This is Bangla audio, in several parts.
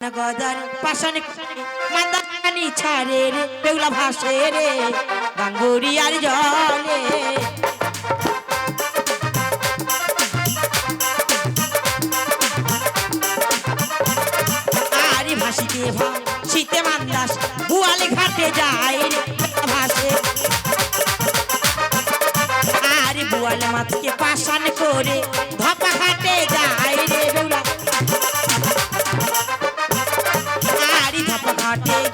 গদার পাশানে মান্দানি ছাড়ে রে বেগুলা ভাসে রে, গাঙ্গুরিয়ার জলে। আরে ভাসিতে ভাসিতে মান্দাস, বুয়ালে ঘাটে যায়। আরি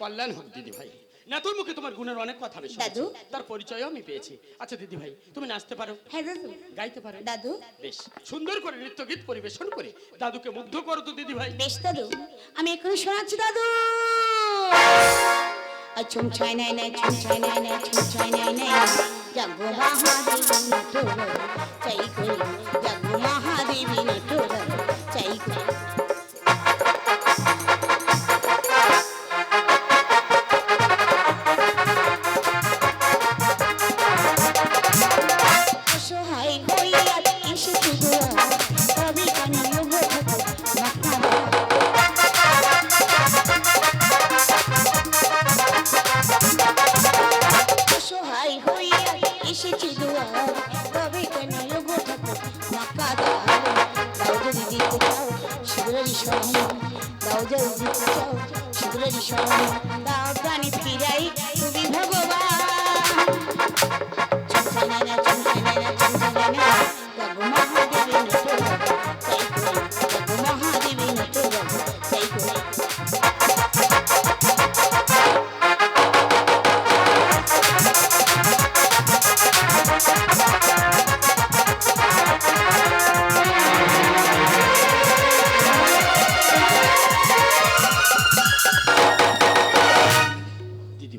কল্যাণ হোক দিদি ভাই। না তোর মুখে তোমার গুণের অনেক কথা আমি দাদু। তার পরিচয়ও আমি পেয়েছি। আচ্ছা দিদি ভাই তুমি নাচতে পারো। হ্যাঁ দাদু। গাইতে পারো। দাদু। বেশ। সুন্দর করে নৃত্য গীত পরিবেশন করে দাদুকে মুগ্ধ করো তো দিদি ভাই। বেশ দাদু। আমি এক্ষুনি শোনাচ্ছি দাদু। চুম ছাই নাই নাই চুম ছাই নাই নাই চুম ছাই নাই নাই। জাগো মহাদেবী শীঘ্রই সহন দাও যাও দিতে চাও দাও প্রাণী ফিরাই তুমি ভগবান।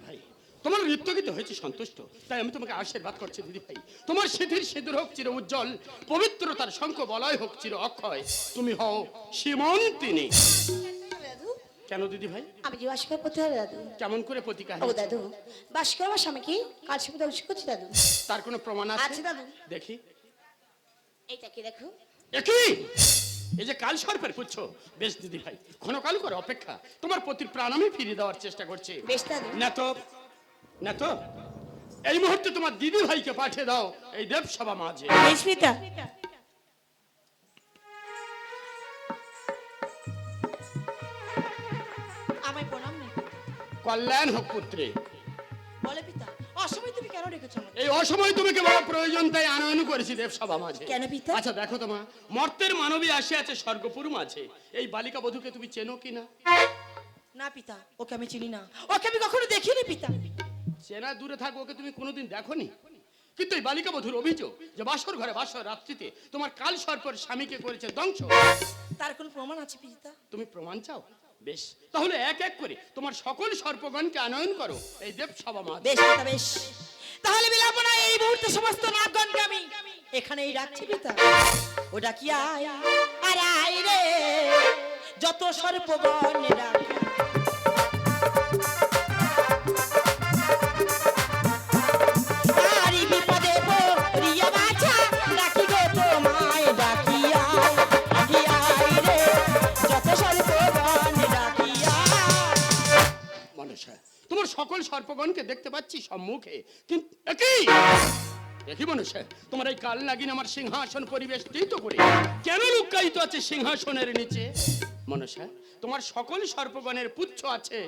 দিদি ভাই। তোমার নৃত্য গীত হয়েছে সন্তুষ্ট। তাই আমি তোমাকে আশীর্বাদ করছি দিদি ভাই। তোমার সিদ্ধির সিঁদুর হোক চির উজ্জ্বল পবিত্রতার শঙ্খ বলয় হোক চির অক্ষয়। তুমি হও সীমন্তিনী। কেন দিদি ভাই? আমি যে বাস করতে হবে দাদু। কেমন করে প্রতিকার ও দাদু বাস স্বামীকে কাল সঙ্গে দংশ করছি দাদু। তার কোনো প্রমাণ আছে? আছে দাদু। দেখি। এইটা কি দেখো? একই এই যে কাল সর্পের পুচ্ছ। বেশ দিদি ভাই ক্ষণকাল করে অপেক্ষা। তোমার প্রতি প্রাণ আমি ফিরিয়ে দেওয়ার চেষ্টা করছি। বেশ না তো না তো এই মুহূর্তে তোমার দিদি ভাইকে পাঠিয়ে দাও এই দেবসভা মাঝে। স্মিতা। আমায় প্রণাম কল্যাণ হোক পুত্রে। বলে পিতা অসময় কেন রেখেছো এই অসময় তুমি কেবল প্রয়োজন তাই আনয়ন করেছি দেবসভা মাঝে। কেন পিতা? আচ্ছা দেখো তোমা মর্তের মানবী আসে আছে স্বর্গপুর মাঝে। এই বালিকা বধূকে তুমি চেনো কিনা না? পিতা ওকে আমি চিনি না। ওকে আমি কখনো দেখিনি পিতা। চেনা দূরে থাকো ওকে তুমি কোনোদিন দেখোনি? কিন্তু এই বালিকা বধূর অভিযোগ যে বাসর ঘরে বাসর রাত্রিতে তোমার কাল সর্পর স্বামীকে করেছে ধ্বংস। তার কোনো প্রমাণ আছে পিতা? তুমি প্রমাণ চাও? বেশ তাহলে এক এক করে তোমার সকল সর্পগণকে আনয়ন করো এই দেব সভা বেশ বেশ। তাহলে বিলাপ না, এই মুহূর্তে সমস্ত নাগগণকে আমি এখানেই রাখছি পিতা। ওটা কি আয়? আর আয় রে, যত সর্পগণ রাখি সর্পগণকে দেখতে পাচ্ছি সম্মুখে। কিন্তু দেখি মনুষ্য, তোমার এই কাল আমার সিংহাসন করে কেন লুকায়িত আছে সিংহাসনের নিচে? মনসা তোমার সকল সর্পগণের পুচ্ছ আছে।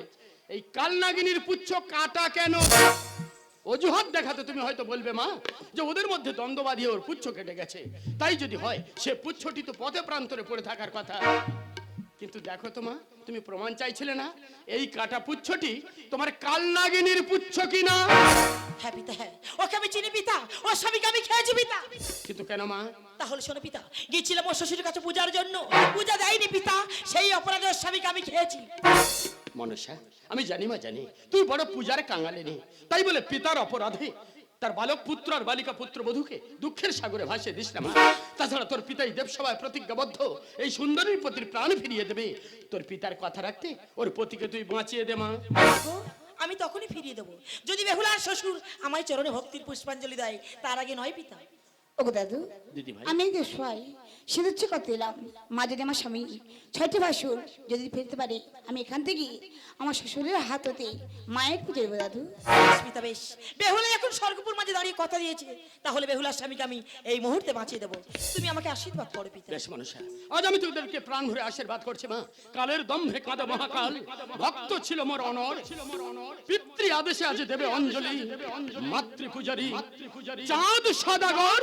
এই কাল নাগিনীর পুচ্ছ কাটা কেন? অজুহাত দেখাতে তুমি হয়তো বলবে, মা, যে ওদের মধ্যে দ্বন্দ্ব ওর পুচ্ছ কেটে গেছে। তাই যদি হয়, সে পুচ্ছটি তো পথে প্রান্তরে পড়ে থাকার কথা। কিন্তু দেখো তো মা তুমি প্রমাণ চাইছিলে না? এই কাটা পুচ্ছটি তোমার কাল নাগিনীর পুচ্ছ কিনা? হ্যাঁ পিতা হ্যাঁ। ওকে আমি চিনি পিতা। ও স্বামীকে আমি খেয়েছি পিতা। কিন্তু কেন মা? তাহলে শোনো পিতা গিয়েছিলাম ওর শ্বশুরের কাছে পূজার জন্য। পূজা দেয়নি পিতা। সেই অপরাধে ওর স্বামীকে আমি খেয়েছি। মনসা আমি জানি মা জানি। তুই বড় পূজার কাঙালিনি। তাই বলে পিতার অপরাধে তার বালক পুত্র আর বালিকা পুত্র বধুকে দুঃখের সাগরে ভাসিয়ে দিস না তাছাড়া তোর পিতাই দেবসভায় প্রতিজ্ঞাবদ্ধ। এই সুন্দরীর পতির প্রাণ ফিরিয়ে দেবে। তোর পিতার কথা রাখতে ওর পতিকে তুই বাঁচিয়ে দে, মা। আমি তখনই ফিরিয়ে দেবো। যদি বেহুলার শ্বশুর আমায় চরণে ভক্তির পুষ্পাঞ্জলি দেয়, তার আগে নয় পিতা। ওগো দাদু আমি যে সবাই সিঁদুর করতে এলাম। মা যদি আমার স্বামী ছয়টি বাসুর যদি ফিরতে পারে আমি এখান থেকে আমার শ্বশুরের হাত হতে মায়ের পুজো দেবো দাদু। পিতা বেশ বেহুলা এখন স্বর্গপুর মাঝে দাঁড়িয়ে কথা দিয়েছে। তাহলে বেহুলার স্বামীকে আমি এই মুহূর্তে বাঁচিয়ে দেবো। তুমি আমাকে আশীর্বাদ করো পিতা। বেশ মনসা। আজ আমি তোদেরকে প্রাণ ভরে আশীর্বাদ করছি মা। কালের দম্ভে কাঁদে মহাকাল। ভক্ত ছিল মোর অনর। পিতৃ আদেশে আজ দেবে অঞ্জলি। মাতৃ পূজারি। চাঁদ সদাগর।